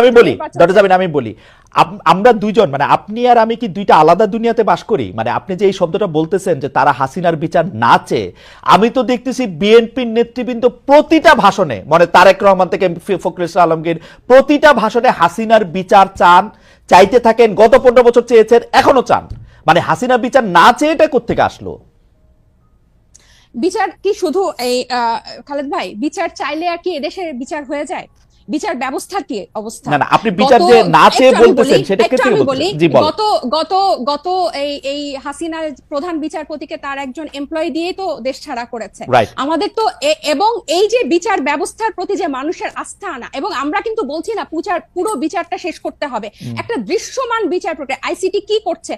আমি বলি ডক্টর জামিন আমি বলি। আমরা দুইজন মানে আপনি আর আমি কি দুইটা আলাদা দুনিয়াতে বাস করি? মানে আপনি যে এই শব্দটা বলতেছেন যে তারা হাসিনার বিচার না চেয়ে আমি তো দেখতেছি বিএনপির নেতৃবৃন্দ প্রতিটা ভাষণে মানে তারেক রহমান থেকে ফখরুল ইসলাম আলমগীর প্রতিটা ভাষণে হাসিনার বিচার চান চাইতে থাকেন গত পনেরো বছর চেয়েছেন এখনও চান। মানে হাসিনার বিচার না চেয়ে এটা কোথেকে আসলো? বিচার কি শুধু এই খালেদ ভাই বিচার চাইলে আর কি এদেশের বিচার হয়ে যায়? বিচার ব্যবস্থার কি অবস্থা? না, না, আপনি বিচার যে না চেয়ে বলতেছেন, সেটা ক্ষেত্রে বলি। গত গত গত এই এই হাসিনার প্রধান বিচারপতিকে তার একজন এমপ্লয়ি দিয়ে তো দেশ ছাড়া করেছে। আমাদের তো এবং এই যে বিচার ব্যবস্থার প্রতি যে মানুষের আস্থা আনা এবং আমরা কিন্তু বলছি না পুচার পুরো বিচারটা শেষ করতে হবে। একটা দৃশ্যমান বিচার প্রক্রিয়া আইসিটি কি করছে?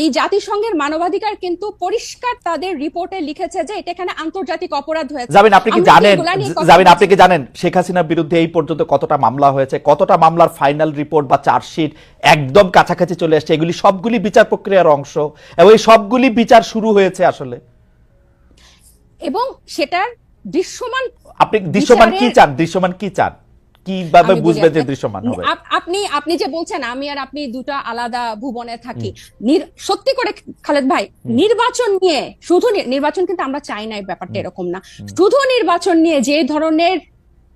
এই জাতিসংঘের মানবাধিকার কিন্তু পরিষ্কার তাদের রিপোর্টে লিখেছে যে এটা এখানে আন্তর্জাতিক অপরাধ হয়েছে। যাবেন আপনি কি জানেন? যাবেন আপনি কি জানেন? শেখ হাসিনার বিরুদ্ধে এই পর্যন্ত কতটা মামলা হয়েছে কতটা মামলার ফাইনাল রিপোর্ট বা চার্জশিট একদম কাছাকাছি চলে আসছে এগুলি সবগুলি বিচার প্রক্রিয়ার অংশ এবং এই সবগুলি বিচার শুরু হয়েছে আসলে। এবং সেটার দৃশ্যমান আপনি দৃশ্যমান কি চান? দৃশ্যমান কি চান? কীভাবে বুঝবেন যে দৃশ্যমান হবে? আপনি আপনি যে বলছেন আমি আর আপনি দুটো আলাদা ভুবনে থাকি। সত্যি করে খালেদ ভাই নির্বাচন নিয়ে শুধু নির্বাচন কিন্তু আমরা চাই না এই ব্যাপারটা এরকম না। শুধু নির্বাচন নিয়ে যে ধরনের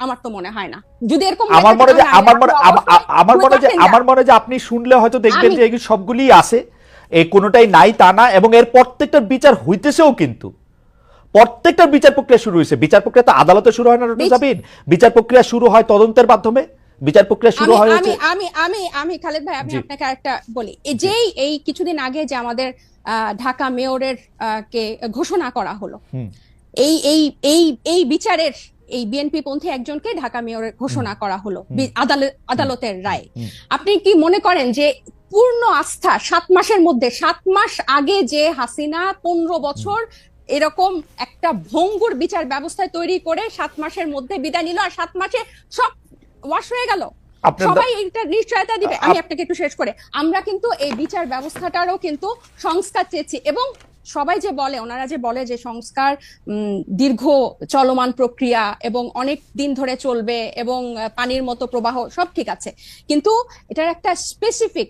আমার তো মনে হয় না। যদি এরকম আমার মনে যে আমার মনে আমার মনে যে আমার মনে যে আপনি শুনলে হয়তো দেখবেন যে সবগুলি আছে। এই কোনোটাই নাই তা না এবং এর প্রত্যেকটার বিচার হইতেছেও কিন্তু। প্রত্যেকটার বিচার প্রক্রিয়া শুরু হয়েছে বিচার প্রক্রিয়া তো আদালতে শুরু হয় না বিচ- বিচার প্রক্রিয়া শুরু হয় তদন্তের মাধ্যমে? বিচার প্রক্রিয়া শুরু হয় আমি আমি আমি আমি খালেদ ভাই আমি আপনাকে একটা বলি। এই যেই এই কিছুদিন আগে যে আমাদের আহ, ঢাকা মেয়রের কে ঘোষণা করা হলো। এই এই এই এই বিচারের এই বিএনপি পন্থী একজনকে ঢাকা মেয়রের ঘোষণা করা হলো আদালতের রায়। আপনি কি মনে করেন যে পূর্ণ আস্থা সাত মাসের মধ্যে সাত মাস আগে যে হাসিনা পনেরো বছর এরকম একটা ভঙ্গুর বিচার ব্যবস্থায় তৈরি করে সাত মাসের মধ্যে বিদায় নিল আর সাত মাসে সব ওয়াশ হয়ে গেল? সবাই এটা নিশ্চয়তা দিবে। আমি আপনাকে একটু শেষ করে। আমরা কিন্তু এই বিচার ব্যবস্থাটারও কিন্তু সংস্কার চেয়েছি এবং সবাই যে বলে, ওনারা যে বলে যে সংস্কার দীর্ঘ চলমান প্রক্রিয়া এবং অনেক দিন ধরে চলবে এবং পানির মতো প্রবাহ, সব ঠিক আছে। কিন্তু এটার একটা স্পেসিফিক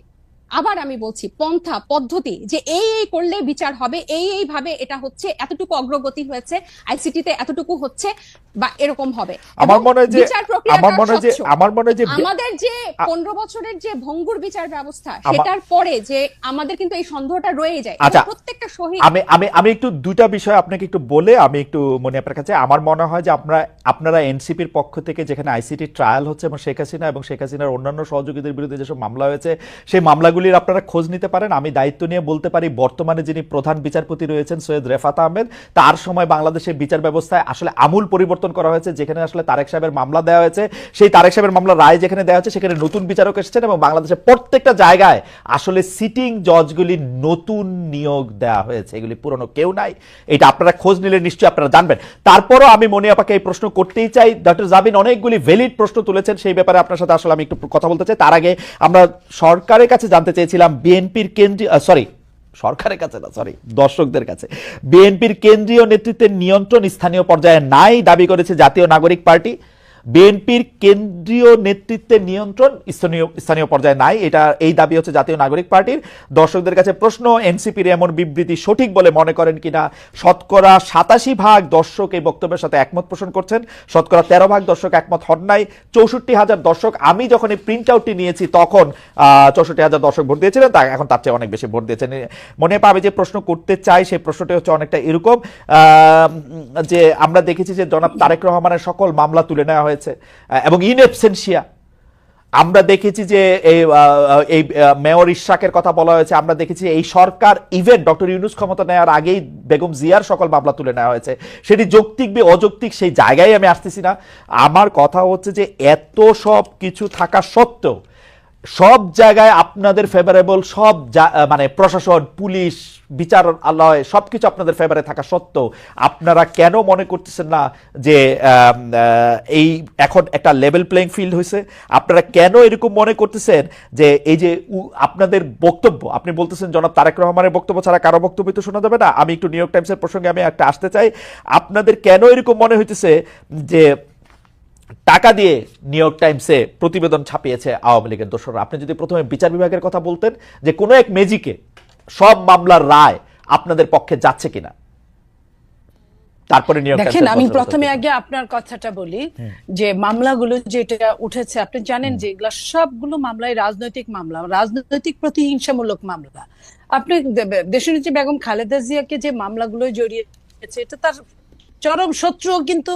আবার আমি বলছি পন্থা পদ্ধতি যে এই এই করলে বিচার হবে এই এই ভাবে এটা হচ্ছে এতটুকু অগ্রগতি হয়েছে আইসিটিতে এতটুকু হচ্ছে বা এরকম হবে আমার মনে হয় যে আমার মনে হয় যে আমার মনে হয় যে আমাদের যে আ- পনেরো বছরের যে ভঙ্গুর বিচার ব্যবস্থা সেটার পরে যে আমাদের কিন্তু এই সন্দেহটা রয়ে যায় আচ্ছা। প্রত্যেকটা শহীদ আমি আমি আমি একটু দুইটা বিষয় আপনাকে একটু বলে আমি একটু মনে আপনার কাছে আমার মনে হয় যে আমরা আপনারা এনসিপির পক্ষ থেকে যেখানে আইসিটি ট্রায়াল হচ্ছে এবং শেখ হাসিনা এবং শেখ হাসিনার অন্যান্য সহযোগীদের বিরুদ্ধে যেসব মামলা হয়েছে সেই মামলাগুলির আপনারা খোঁজ নিতে পারেন। আমি দায়িত্ব নিয়ে বলতে পারি, বর্তমানে যিনি প্রধান বিচারপতি রয়েছেন সৈয়দ রেফাত আহমেদ, তার সময় বাংলাদেশের বিচার ব্যবস্থায় আসলে আমূল পরিবর্তন করা হয়েছে, যেখানে আসলে তারেক সাহেবের মামলা দেওয়া হয়েছে। সেই তারেক সাহেবের মামলা রায় যেখানে দেওয়া হয়েছে, সেখানে নতুন বিচারক এসেছেন এবং বাংলাদেশের প্রত্যেকটা জায়গায় আসলে সিটিং জজগুলি নতুন নিয়োগ দেওয়া হয়েছে। এগুলি পুরনো কেউ নাই। এটা আপনারা খোঁজ নিলে নিশ্চয়ই আপনারা জানবেন। তারপরও আমি মনে আপাকে এই প্রশ্ন করতেই চাই। ডক্টর জাবিন, অনেকগুলি ভ্যালিড প্রশ্ন তুলেছেন, সেই ব্যাপারে আপনার সাথে আসলে আমি একটু কথা বলতে চাই। তার আগে আমরা সরকারের কাছে জানতে চেয়েছিলাম বিএনপির কেন্দ্রীয় সরি সরকারের কাছে না সরি দর্শকদের কাছে। বিএনপির কেন্দ্রীয় নেতৃত্বের নিয়ন্ত্রণ স্থানীয় পর্যায়ে নাই, দাবি করেছে জাতীয় নাগরিক পার্টি। বিএনপির কেন্দ্রীয় নেতৃত্বের নিয়ন্ত্রণ স্থানীয় স্থানীয় পর্যায়ে নাই। এটা, এই দাবি হচ্ছে জাতীয় নাগরিক পার্টির। দর্শকদের কাছে প্রশ্ন, এনসিপির এমন বিবৃতি সঠিক বলে মনে করেন কিনা? শতকরা সাতাশি ভাগ দর্শক এই বক্তব্যের সাথে একমত পোষণ করছেন। শতকরা তেরো ভাগ দর্শক একমত হন নাই। চৌষট্টি হাজার দর্শক, আমি যখন এই প্রিন্ট আউটটি নিয়েছি তখন চৌষট্টি হাজার দর্শক ভোট দিয়েছিলেন, তা এখন তার চেয়ে অনেক বেশি ভোট দিয়েছেন। মনে পাবে যে প্রশ্ন করতে চাই, সেই প্রশ্নটি হচ্ছে অনেকটা এরকম। যে আমরা দেখেছি যে জনাব তারেক রহমানের সকল মামলা তুলে নেওয়া হয়েছে। এবং ইন অ্যাবসেন্সিয়া আমরা দেখেছি যে এই মেয়র ইশাকের কথা বলা হয়েছে। আমরা দেখেছি এই সরকার ইভেন্ট ডক্টর ইউনুস ক্ষমতা নেওয়ার আগেই বেগম জিয়ার সকল মামলা তুলে নেওয়া হয়েছে। সেটি যৌক্তিক বে অযৌক্তিক সেই জায়গায় আমি আসতেছি না। আমার কথা হচ্ছে যে এত সব কিছু থাকা সত্ত্বেও সব জায়গায় আপনাদের ফেভারেবল সব মানে প্রশাসন, পুলিশ, বিচারালয়, সবকিছু আপনাদের ফেভারে থাকা সত্ত্বেও আপনারা কেন মনে করতেছেন না যে এই এখন একটা লেভেল প্লেইং ফিল্ড হয়েছে আপনারা কেন এরকম মনে করতেছেন যে, এই যে আপনাদের বক্তব্য, আপনি বলতেছেন জনাব তারেক রহমানের বক্তব্য ছাড়া কারও বক্তব্য তো শোনা যাবে না। আমি একটু নিউ ইয়র্ক টাইমসের প্রসঙ্গে আমি একটা আসতে চাই। আপনাদের কেন এরকম মনে হইতেছে যে টাকা দিয়ে নিউ ইয়র্ক টাইমসে প্রতিবেদন ছাপিয়েছে আওয়ামী লীগের দোসররা। আপনি যদি প্রথমে বিচার বিভাগের কথা বলতেন যে কোনো এক মেজিকে সব মামলার রায় আপনাদের পক্ষে যাচ্ছে কিনা। তারপরে দেখেন আমি প্রথমে আগে আপনার কথাটা বলি যে মামলাগুলো যেটা উঠেছে আপনি জানেন যে এগুলা সবগুলো মামলায় রাজনৈতিক মামলা রাজনৈতিক প্রতিহিংসামূলক মামলা। আপনি দেশনেত্রী বেগম খালেদা জিয়াকে যে মামলাগুলো জড়িয়েছে এটা তার চরম শত্রু কিন্তু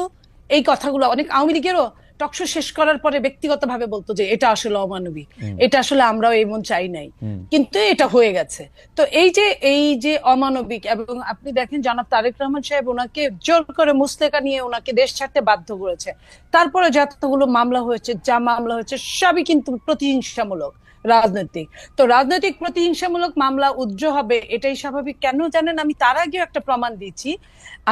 এই কথাগুলো অনেক আওয়ামী লীগেরও টকশো শেষ করার পরে ব্যক্তিগতভাবে বলতো যে এটা আসলে অমানবিক এটা আসলে আমরাও এমন চাই নাই। কিন্তু এটা হয়ে গেছে। তো এই যে এই যে অমানবিক এবং আপনি দেখেন জনাব তারেক রহমান সাহেব ওনাকে জোর করে মুস্তেকা নিয়ে ওনাকে দেশ ছাড়তে বাধ্য করেছে। তারপরে যতগুলো মামলা হয়েছে যা মামলা হয়েছে সবই কিন্তু প্রতিহিংসামূলক রাজনৈতিক। তো রাজনৈতিক প্রতিহিংসামূলক মামলা উজ্জ হবে এটাই স্বাভাবিক। কেন জানেন? আমি তার আগেও একটা প্রমাণ দিচ্ছি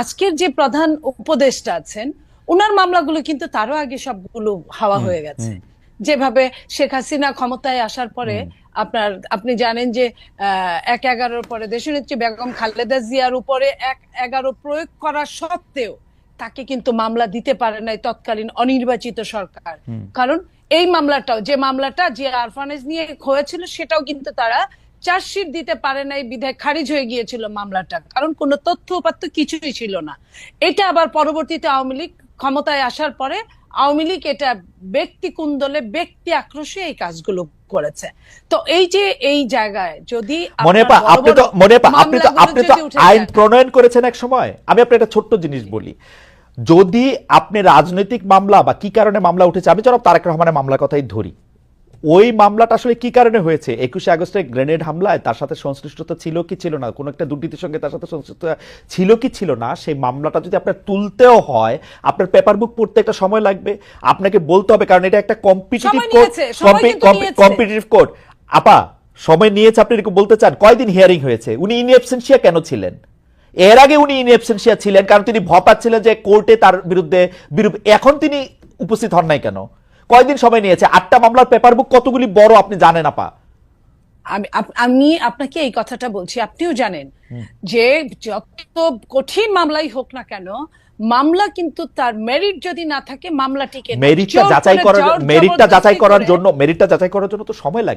আজকের যে প্রধান উপদেষ্টা আছেন ওনার মামলাগুলো কিন্তু তারও আগে সবগুলো হাওয়া হয়ে গেছে। যেভাবে শেখ হাসিনা ক্ষমতায় আসার পরে আপনার আপনি জানেন যে এক এগারোর পরে দেশনেত্রী বেগম খালেদা জিয়ার উপরে এক এগারো প্রয়োগ করা সত্ত্বেও তাকে কিন্তু মামলা দিতে পারে নাই তৎকালীন অনির্বাচিত সরকার। কারণ এই মামলাটাও যে মামলাটা যে আরফানেজ নিয়ে হয়েছিল সেটাও কিন্তু তারা চার্জশিট দিতে পারে নাই বিধায় খারিজ হয়ে গিয়েছিল মামলাটা। কারণ কোনো তথ্য উপাত্ত কিছুই ছিল না। এটা আবার পরবর্তীতে আওয়ামী লীগ ক্ষমতায় আসার পরে আওয়ামী লীগ এটা ব্যক্তি কুন্দলে ব্যক্তি আক্রোশে এই কাজগুলো করেছে। তো এই যে এই জায়গায় যদি মনে আপনার পা আপনি তো আপনি তো আপনি তো আইন প্রণয়ন করেছেন এক সময়। আমি আপনি একটা ছোট্ট জিনিস বলি। যদি আপনি রাজনৈতিক মামলা বা কি কারণে মামলা উঠেছে আমি জনাব তারেক রহমানের মামলার কথাই ধরি। ওই মামলাটা আসলে কি কারণে হয়েছে? একুশে আগস্টে গ্রেনেড হামলায় তার সাথে সংশ্লিষ্টতা ছিল কি ছিল না? কোনো একটা দুর্নীতির সঙ্গে তার সাথে সংশ্লিষ্টতা ছিল কি ছিল না? সেই মামলাটা যদি আপনার তুলতেও হয় আপনার পেপার বুক পড়তে একটা সময় লাগবে। আপনাকে বলতে হবে কারণ এটা একটা কম্পিটিটিভ কোর্ট। কম্পিটিটিভ কোর্ট আপা সময় নিয়েছে আপনি এরকম বলতে চান? কয়দিন হিয়ারিং হয়েছে? উনি ইন ইনএবসেন্সিয়া কেন ছিলেন? এর আগে উনি ইন ইনএবসেন্সিয়া ছিলেন কারণ তিনি ভপাচ্ছিলেন যে কোর্টে তার বিরুদ্ধে বিরূপ এখন তিনি উপস্থিত হন নাই কেন? কয়দিন সময় নিয়েছে? আটটা মামলার পেপার বুক কতগুলি বড় আপনি জানেন আপা? আমি আমি আপনাকে এই কথাটা বলছি আপনিও জানেন যে যত কঠিন মামলাই হোক না কেন মামলা কিন্তু তার মেরিট যদি না থাকে মামলা টিকে। মেরিটটা যাচাই করার মেরিটটা যাচাই করার করে- জন্য মেরিটটা যাচাই করার জন্য তো সময় লাগে।